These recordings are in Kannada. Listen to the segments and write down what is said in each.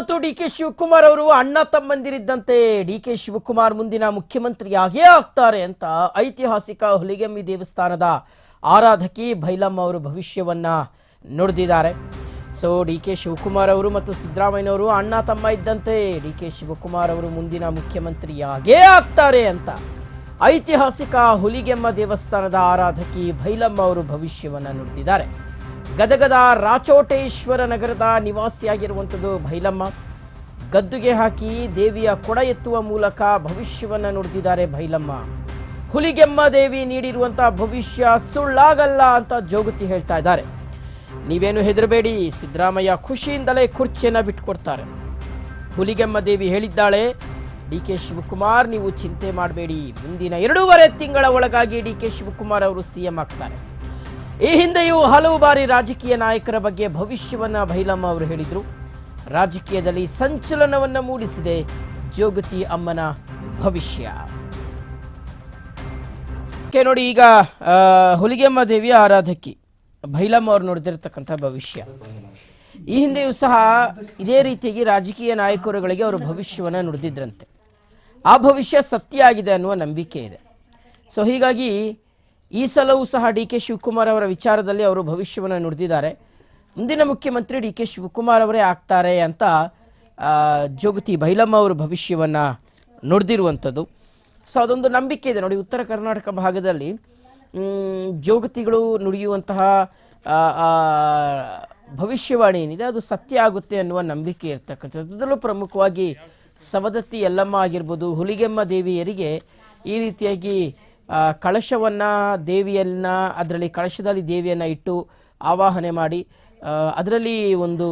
ಮತ್ತು ಡಿ ಕೆ ಶಿವಕುಮಾರ್ ಅವರು ಅಣ್ಣ ತಮ್ಮಂದಿರಿದ್ದಂತೆ ಡಿ ಕೆ ಶಿವಕುಮಾರ್ ಮುಂದಿನ ಮುಖ್ಯಮಂತ್ರಿಯಾಗೇ ಆಗ್ತಾರೆ ಅಂತ ಐತಿಹಾಸಿಕ ಹುಲಿಗೆಮ್ಮಿ ದೇವಸ್ಥಾನದ ಆರಾಧಕಿ ಭೈಲಮ್ಮ ಅವರು ಭವಿಷ್ಯವನ್ನ ನುಡಿದಿದ್ದಾರೆ. ಸೊ ಡಿ ಕೆ ಶಿವಕುಮಾರ್ ಅವರು ಮತ್ತು ಸಿದ್ದರಾಮಯ್ಯನವರು ಅಣ್ಣ ತಮ್ಮ ಇದ್ದಂತೆ ಡಿ ಕೆ ಶಿವಕುಮಾರ್ ಅವರು ಮುಂದಿನ ಮುಖ್ಯಮಂತ್ರಿಯಾಗೇ ಆಗ್ತಾರೆ ಅಂತ ಐತಿಹಾಸಿಕ ಹುಲಿಗೆಮ್ಮ ದೇವಸ್ಥಾನದ ಆರಾಧಕಿ ಭೈಲಮ್ಮ ಅವರು ಭವಿಷ್ಯವನ್ನ ನುಡಿದಿದ್ದಾರೆ. ಗದಗದ ರಾಚೋಟೇಶ್ವರ ನಗರದ ನಿವಾಸಿಯಾಗಿರುವಂಥದ್ದು ಭೈಲಮ್ಮ. ಗದ್ದುಗೆ ಹಾಕಿ ದೇವಿಯ ಕೊಡ ಎತ್ತುವ ಮೂಲಕ ಭವಿಷ್ಯವನ್ನು ನುಡಿದಿದ್ದಾರೆ ಭೈಲಮ್ಮ. ಹುಲಿಗೆಮ್ಮ ದೇವಿ ನೀಡಿರುವಂತಹ ಭವಿಷ್ಯ ಸುಳ್ಳಾಗಲ್ಲ ಅಂತ ಜೋಗತಿ ಹೇಳ್ತಾ ಇದ್ದಾರೆ. ನೀವೇನು ಹೆದರಬೇಡಿ, ಸಿದ್ದರಾಮಯ್ಯ ಖುಷಿಯಿಂದಲೇ ಕುರ್ಚಿಯನ್ನು ಬಿಟ್ಕೊಡ್ತಾರೆ. ಹುಲಿಗೆಮ್ಮ ದೇವಿ ಹೇಳಿದ್ದಾಳೆ, ಡಿ ಕೆ ಶಿವಕುಮಾರ್ ನೀವು ಚಿಂತೆ ಮಾಡಬೇಡಿ. ಮುಂದಿನ ಎರಡೂವರೆ ತಿಂಗಳ ಒಳಗಾಗಿ ಡಿ ಕೆ ಶಿವಕುಮಾರ್ ಅವರು ಸಿಎಂ ಆಗ್ತಾರೆ. ಈ ಹಿಂದೆಯೂ ಹಲವು ಬಾರಿ ರಾಜಕೀಯ ನಾಯಕರ ಬಗ್ಗೆ ಭವಿಷ್ಯವನ್ನು ಭೈಲಮ್ಮ ಅವರು ಹೇಳಿದ್ರು. ರಾಜಕೀಯದಲ್ಲಿ ಸಂಚಲನವನ್ನ ಮೂಡಿಸಿದೆ ಜೋಗತಿ ಅಮ್ಮನ ಭವಿಷ್ಯ. ಓಕೆ, ನೋಡಿ ಈಗ ಹುಲಿಗೆಮ್ಮ ದೇವಿಯ ಆರಾಧಕಿ ಭೈಲಮ್ಮ ಅವರು ನೋಡ್ತಿರ್ತಕ್ಕಂಥ ಭವಿಷ್ಯ. ಈ ಹಿಂದೆಯೂ ಸಹ ಇದೇ ರೀತಿಯಾಗಿ ರಾಜಕೀಯ ನಾಯಕರುಗಳಿಗೆ ಅವರು ಭವಿಷ್ಯವನ್ನ ನುಡಿದಿದ್ರಂತೆ. ಆ ಭವಿಷ್ಯ ಸತ್ಯ ಆಗಿದೆ ಅನ್ನುವ ನಂಬಿಕೆ ಇದೆ. ಸೊ ಹೀಗಾಗಿ ಈ ಸಲವೂ ಸಹ ಡಿ ಕೆ ಶಿವಕುಮಾರ್ ಅವರ ವಿಚಾರದಲ್ಲಿ ಅವರು ಭವಿಷ್ಯವನ್ನು ನುಡಿದಿದ್ದಾರೆ. ಮುಂದಿನ ಮುಖ್ಯಮಂತ್ರಿ ಡಿ ಕೆ ಶಿವಕುಮಾರ್ ಅವರೇ ಆಗ್ತಾರೆ ಅಂತ ಜೋಗತಿ ಬೈಲಮ್ಮ ಅವರು ಭವಿಷ್ಯವನ್ನು ನುಡಿದಿರುವಂಥದ್ದು. ಸೊ, ಅದೊಂದು ನಂಬಿಕೆ ಇದೆ. ನೋಡಿ, ಉತ್ತರ ಕರ್ನಾಟಕ ಭಾಗದಲ್ಲಿ ಜೋಗತಿಗಳು ನುಡಿಯುವಂತಹ ಭವಿಷ್ಯವಾಣಿ ಏನಿದೆ, ಅದು ಸತ್ಯ ಆಗುತ್ತೆ ಅನ್ನುವ ನಂಬಿಕೆ ಇರ್ತಕ್ಕಂಥದ್ದು ಅದರಲ್ಲೂ ಪ್ರಮುಖವಾಗಿ ಸವದತ್ತಿ ಯಲ್ಲಮ್ಮ ಆಗಿರ್ಬೋದು, ಹುಲಿಗೆಮ್ಮ ದೇವಿಯರಿಗೆ ಈ ರೀತಿಯಾಗಿ ಕಳಶವನ್ನ ದೇವಿಯನ್ನ, ಅದರಲ್ಲಿ ಕಳಶದಲ್ಲಿ ದೇವಿಯನ್ನು ಇಟ್ಟು ಆವಾಹನೆ ಮಾಡಿ ಅದರಲ್ಲಿ ಒಂದು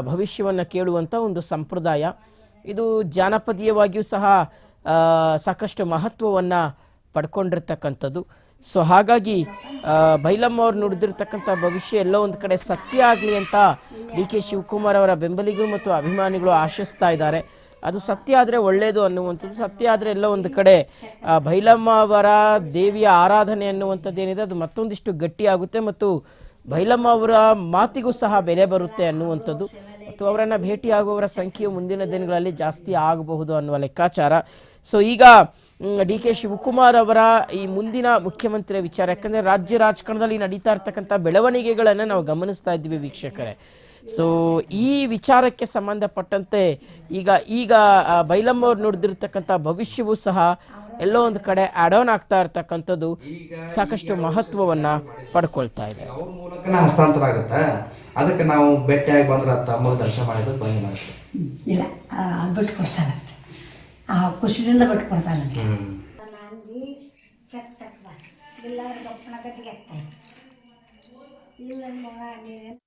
ಭವಿಷ್ಯವನ್ನು ಕೇಳುವಂಥ ಒಂದು ಸಂಪ್ರದಾಯ. ಇದು ಜಾನಪದೀಯವಾಗಿಯೂ ಸಹ ಸಾಕಷ್ಟು ಮಹತ್ವವನ್ನು ಪಡ್ಕೊಂಡಿರ್ತಕ್ಕಂಥದ್ದು. ಸೊ, ಹಾಗಾಗಿ ಬೈಲಮ್ಮ ಅವ್ರು ನುಡಿದಿರ್ತಕ್ಕಂಥ ಭವಿಷ್ಯ ಎಲ್ಲೋ ಒಂದು ಕಡೆ ಸತ್ಯ ಆಗಲಿ ಅಂತ ಡಿ ಕೆ ಶಿವಕುಮಾರ್ ಅವರ ಬೆಂಬಲಿಗರು ಮತ್ತು ಅಭಿಮಾನಿಗಳು ಆಶಿಸ್ತಾ ಇದ್ದಾರೆ. ಅದು ಸತ್ಯ ಆದರೆ ಒಳ್ಳೆಯದು ಅನ್ನುವಂಥದ್ದು. ಸತ್ಯ ಆದರೆ ಎಲ್ಲ ಒಂದು ಕಡೆ ಭೈಲಮ್ಮ ಅವರ ದೇವಿಯ ಆರಾಧನೆ ಅನ್ನುವಂಥದ್ದು ಏನಿದೆ, ಅದು ಮತ್ತೊಂದಿಷ್ಟು ಗಟ್ಟಿಯಾಗುತ್ತೆ ಮತ್ತು ಭೈಲಮ್ಮ ಅವರ ಮಾತಿಗೂ ಸಹ ಬೆಲೆ ಬರುತ್ತೆ ಅನ್ನುವಂಥದ್ದು. ಮತ್ತು ಅವರನ್ನು ಭೇಟಿಯಾಗುವವರ ಸಂಖ್ಯೆಯು ಮುಂದಿನ ದಿನಗಳಲ್ಲಿ ಜಾಸ್ತಿ ಆಗಬಹುದು ಅನ್ನುವ ಲೆಕ್ಕಾಚಾರ. ಸೊ, ಈಗ ಡಿ ಕೆ ಶಿವಕುಮಾರ್ ಅವರ ಈ ಮುಂದಿನ ಮುಖ್ಯಮಂತ್ರಿಯ ವಿಚಾರ, ಯಾಕಂದರೆ ರಾಜ್ಯ ರಾಜಕಾರಣದಲ್ಲಿ ನಡೀತಾ ಇರ್ತಕ್ಕಂಥ ಬೆಳವಣಿಗೆಗಳನ್ನು ನಾವು ಗಮನಿಸ್ತಾ ಇದ್ದೀವಿ ವೀಕ್ಷಕರೇ. ಸೊ ಈ ವಿಚಾರಕ್ಕೆ ಸಂಬಂಧಪಟ್ಟಂತೆ ಈಗ ಈಗ ಬೈಲಮ್ಮ ಅವ್ರು ನುಡಿದಿರ್ತಕ್ಕಂಥ ಭವಿಷ್ಯವೂ ಸಹ ಎಲ್ಲೋ ಒಂದು ಕಡೆ ಆನ್ ಆಗ್ತಾ ಇರ್ತಕ್ಕಂಥದ್ದು ಸಾಕಷ್ಟು ಮಹತ್ವವನ್ನ ಪಡ್ಕೊಳ್ತಾ ಇದೆ. ಹಸ್ತಾಂತರ ಆಗುತ್ತೆ ಅದಕ್ಕೆ ನಾವು ಭೇಟಿಯಾಗಿ ಬಂದ್ರೆ ತಮ್ಮ ದರ್ಶನ ಮಾಡಿದ್ರೆ ಬಂದು. ಇಲ್ಲ ಬಿಟ್ಟು ಕೊಡ್ತಾನಂತೆ ಆ ಖುಷಿಯಿಂದ ಬಿಟ್ಟು ಕೊಡ್ತಾನಂತೆ ಇಲ್ಲ ಮಗ ನೀನು